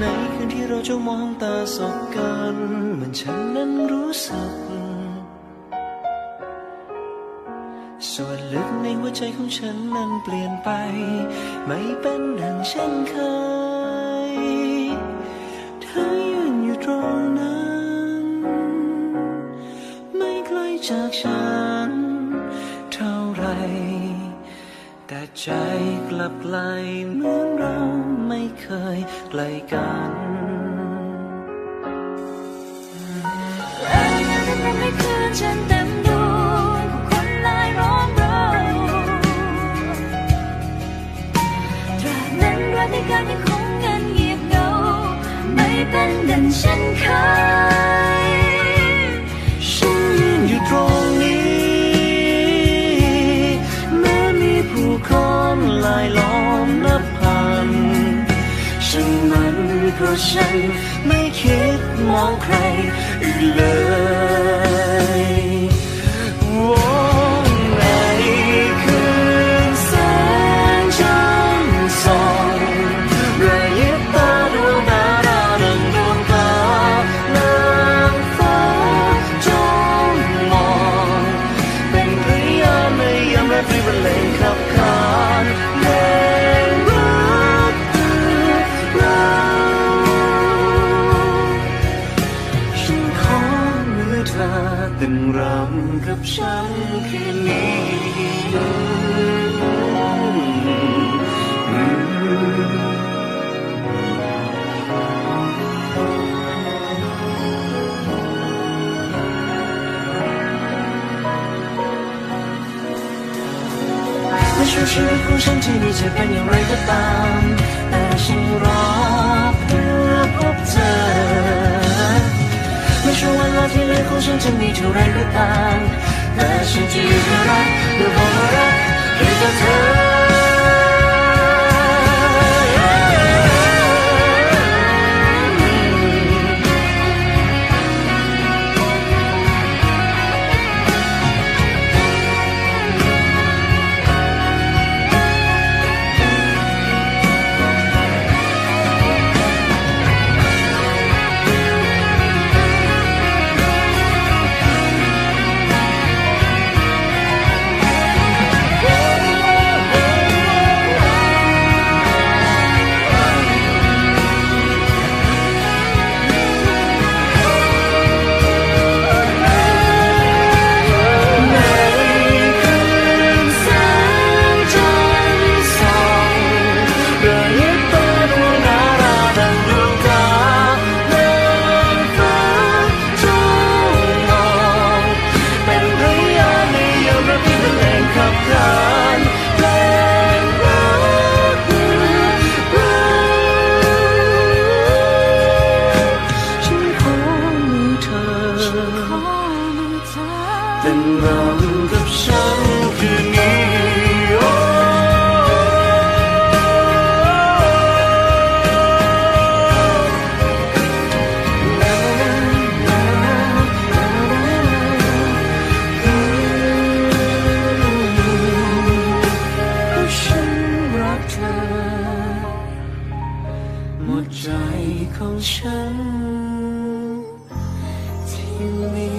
ในคืนที่เราจะมองตาสบกันเหมือนฉันนั้นรู้สึก ส่วนลึกในหัวใจของฉันนั้นเปลี่ยนไป ไม่เป็นดังเช่นเคยเธอยืนอยู่ตรงนั้น ไม่ไกลจากฉัน เท่าไร แต่ใจกลับไกลเหมือนเราไม่เคยไกลกันและยังทำให้คืนฉันเต็มดวงของคนลายร้องเราตราบนั้นรักในการยังคงเงินเงียบเงาไม่เป็นดังเช่นเคย เพราะฉันไม่คิดมองใครอีกเลยำกับฉันคืนนี้ในช่วงชีวิตของฉันที่มีจะเป็นอย่างไรก็ จะมีเท่าไรก็ตามแต่ฉันจะอยู่เพื่อรักเพื่อบอกว่ารักให้กับเธอ เป็นพยานในยามราตรีบรรเลงขับขานเพลงรักเราฉันขอมือเธอขอมือเธอเป็นรำกับฉัน ใจของฉันที่มี